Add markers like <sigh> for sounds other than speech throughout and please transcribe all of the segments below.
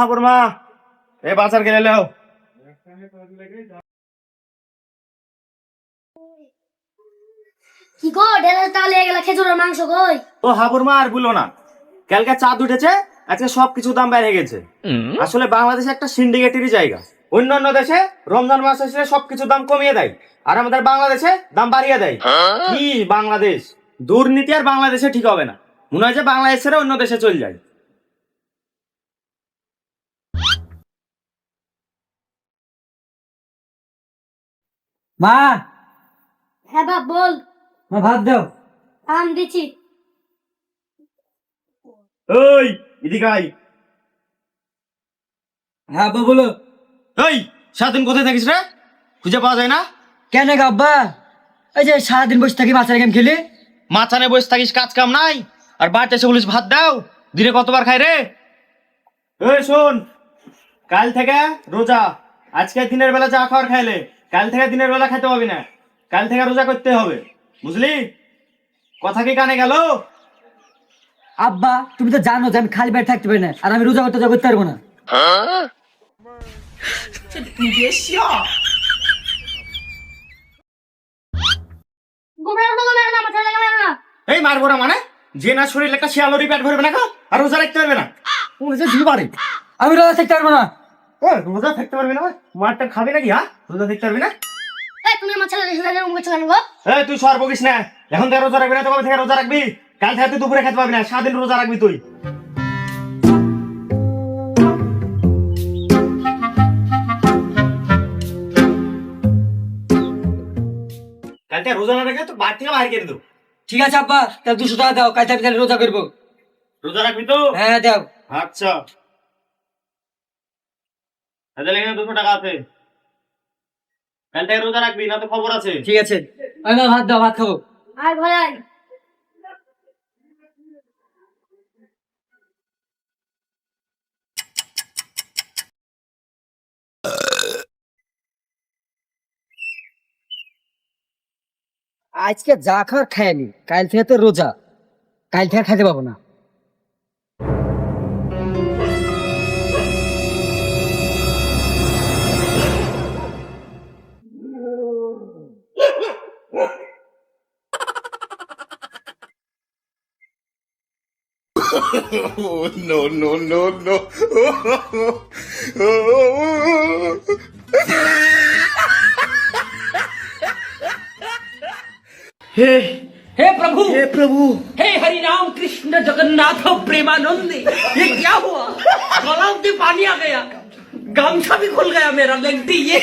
হাবুর মা। এ বাজার গেলে লেও। কি গো ডেলা গেলা খেজুরের মাংস কই? ও হাবুর মা আর বলো না। কালকে চাঁদ উঠেছে আজকে সব কিছু দাম বেড়ে গেছে। আসলে বাংলাদেশ একটা সিন্ডিকেটেরই জায়গা। অন্যান্য দেশে রমজান মাস এসে সবকিছু দাম কমিয়ে দেয় আর আমাদের বাংলাদেশে দাম বাড়িয়ে দেয়। কি বাংলাদেশ? দুর্নীতি আর বাংলাদেশে ঠিক হবে না। মনে হয় যে বাংলাদেশ ছেড়ে অন্য দেশে চলে যায়। মা! হ্যাঁ বাপ বল। মা ভাত দাও। আম দিছি ওই এদিকে আয়। হ্যাঁ আব্বা বলো। সারাদিন কোথায় থাকিস রে? খুঁজে পাওয়া যায় না? কেন গো আব্বা? এই যে সারাদিন বসে থাকি মাছের গেম খেলি? মাথানে বসে থাকিস কাজ কাম নাই। আর বাড়িতে এসে বলিস ভাত দাও দিনে কতবার খাই রে? এই শোন কাল থেকে রোজা আজকে দিনের বেলা চা খাওয়ার খাইলে। কাল থেকে দিনের বেলা খেতে পাবি না। কাল থেকে রোজা করতে হবে। বুঝলি? কথা কি কানে গেল? আব্বা তুমি তো জানো যে আমি খালি পেটে থাকতে পারি না আর আমি রোজা করতে করতে পারব না। এই মারবো না মানে? যে না শরীর একটা শিয়ালরি পেট ভরবে না আর রোজা রাখতে পারবে না। আমি রোজা থাকতে পারব না। রোজা থাকতে পারবি না মারটা খাবি নাকি হ্যাঁ? রোজা থাকতে পারবি না? এই তুমি আমার ছেলে মুখে তুই সর বকিস না। এখন থেকে রোজা রাখবি না তো থেকে রোজা রাখবি। কাল থেকে তুই দুপুরে খেতে পারবি না সারাদিন রোজা রাখবি তুই। কাল থেকে রোজা না রেখে তো বাড়ি থেকে বাইরে করে দেবো ঠিক আছে আব্বা তাহলে দুশো টাকা দাও কাল থেকে তাহলে রোজা করব। রোজা রাখবি তো? হ্যাঁ দাও। আচ্ছা। তাহলে এখানে দুশো টাকা আছে। কাল থেকে রোজা রাখবি না তো খবর আছে। ঠিক আছে। ভাত দাও ভাত খাব। আর ঘরে আয় আজকে যা খাওয়ার খাইনি কাল থেকে তো রোজা। কাল থেকে আর খাইতে পাবো না। No, no, no, no. हे हे प्रभु! हे प्रभु! हे हरि राम कृष्ण जगन्नाथ प्रेमानंद ये क्या हुआ? गला पानी आ गया। गामछा भी खुल गया मेरा लगती ये।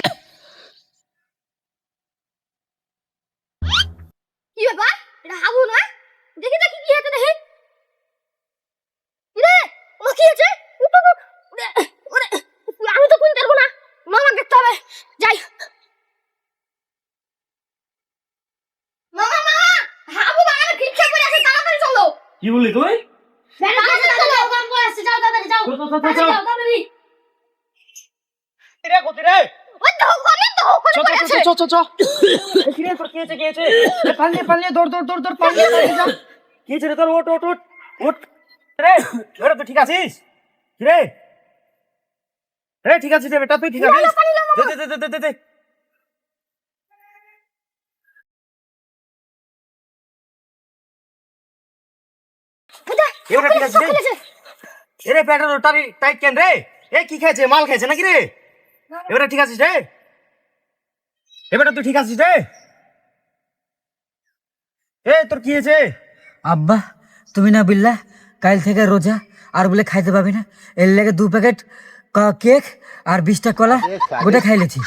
কি <laughs> ব্যাপার এটা হাবু না দেখি দেখি কি হয়েছে দেখি রে ও কি হয়েছে উঠো তো ওরে ওরে আমি তো কোন পারব না মামা দেখতে হবে যাই মামা মামা হাবু বাগানে ভিক্ষা করে আছে তাড়াতাড়ি চলো কি বললি তুই তাড়াতাড়ি চলো কাম করে আসছে যাও তাড়াতাড়ি যাও চল, চল, চল, তাড়াতাড়ি চল। যাও তাড়াতাড়ি রে কোথায় রে ওই তো ওখানে তো ওখানে চ করে চ আছে চ চ চ কি রে তোর কি হয়েছে কি হয়েছে এ, পালিয়ে পালিয়ে দৌড় দৌড় দৌড় দৌড় পালিয়ে পালিয়ে যা কি হয়েছে রে তোর? ওট ওট ওট ওট রে এবারে তুই ঠিক আছিস? কি রে রে ঠিক আছিস রে বেটা তুই ঠিক আছিস? দে দে দে দে দে। এবারে ঠিক আছিস রে? এ রে টাইট কেন রে? এ কি খেয়েছে? মাল খেয়েছে নাকি রে? এবারে ঠিক আছিস রে? এবারে তুই ঠিক আছিস রে? এ তোর কি হয়েছে? আব্বা তুমি না বিল্লা কাল থেকে রোজা আর বলে খাইতে পাবি না। এর লেগে দু প্যাকেট কেক আর বিশটা কলা গোটা খাইলেছি